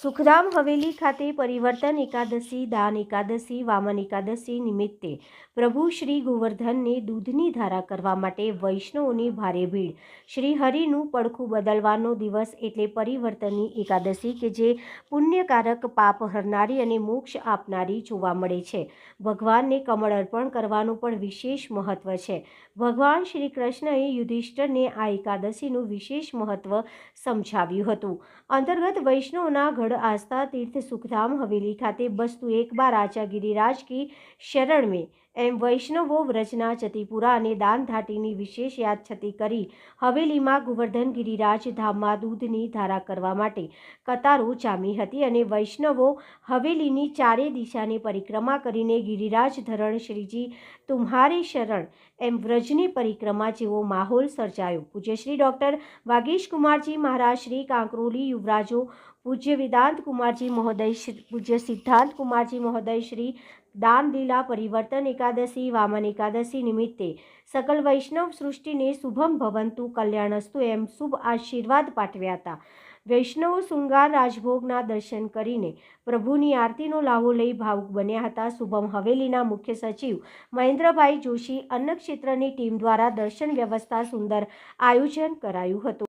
સુખધામ હવેલી ખાતે પરિવર્તન એકાદશી, દાન એકાદશી, વામન એકાદશી નિમિત્તે પ્રભુ શ્રી ગોવર્ધનને દૂધની ધારા કરવા માટે વૈષ્ણવોની ભારે ભીડ. શ્રી હરિનું પડખું બદલવાનો દિવસ એટલે પરિવર્તનની એકાદશી કે જે પુણ્યકારક પાપ હરનારી અને મોક્ષ આપનારી જોવા મળે છે. ભગવાનને કમળ અર્પણ કરવાનું પણ વિશેષ મહત્વ છે. ભગવાન શ્રી કૃષ્ણએ યુધિષ્ઠરને આ એકાદશીનું વિશેષ મહત્વ સમજાવ્યું હતું. અંતર્ગત વૈષ્ણવના ગઢ આસ્થા तीर्थ सुखधाम हवेली खाते बस्तु एक बार आचा गिरिराज की शरण में એમ વૈષ્ણવો વ્રજના જતીપુરા અને દાનધાટીની વિશેષ યાદ છતી કરી હવેલીમાં ગોવર્ધન ગિરિરાજ ધામમાં દૂધની ધારા કરવા માટે કતારો જામી હતી અને વૈષ્ણવો હવેલીની ચારે દિશાની પરિક્રમા કરીને ગિરિરાજ ધરણ શ્રીજી તુમ્હારે શરણ એમ વ્રજની પરિક્રમા જેવો માહોલ સર્જાયો. પૂજ્યશ્રી ડૉક્ટર વાગીશ કુમારજી મહારાજ, શ્રી કાંકરોલી યુવરાજો, પૂજ્ય વેદાંત કુમારજી મહોદય પૂજ્ય સિદ્ધાંત કુમારજી મહોદય, શ્રી દાનલીલા પરિવર્તન એકાદશી, વામન એકાદશી નિમિત્તે સકલ વૈષ્ણવ સૃષ્ટિને શુભમ ભવંતુ કલ્યાણસ્તુ એમ શુભ આશીર્વાદ પાઠવ્યા હતા. વૈષ્ણવો શૃંગાર રાજભોગના દર્શન કરીને પ્રભુની આરતીનો લાવો લઈ ભાવુક બન્યા હતા. શુભમ હવેલીના મુખ્ય સચિવ મહેન્દ્રભાઈ જોશી અન્નક્ષેત્રની ટીમ દ્વારા દર્શન વ્યવસ્થા સુંદર આયોજન કરાયું હતું.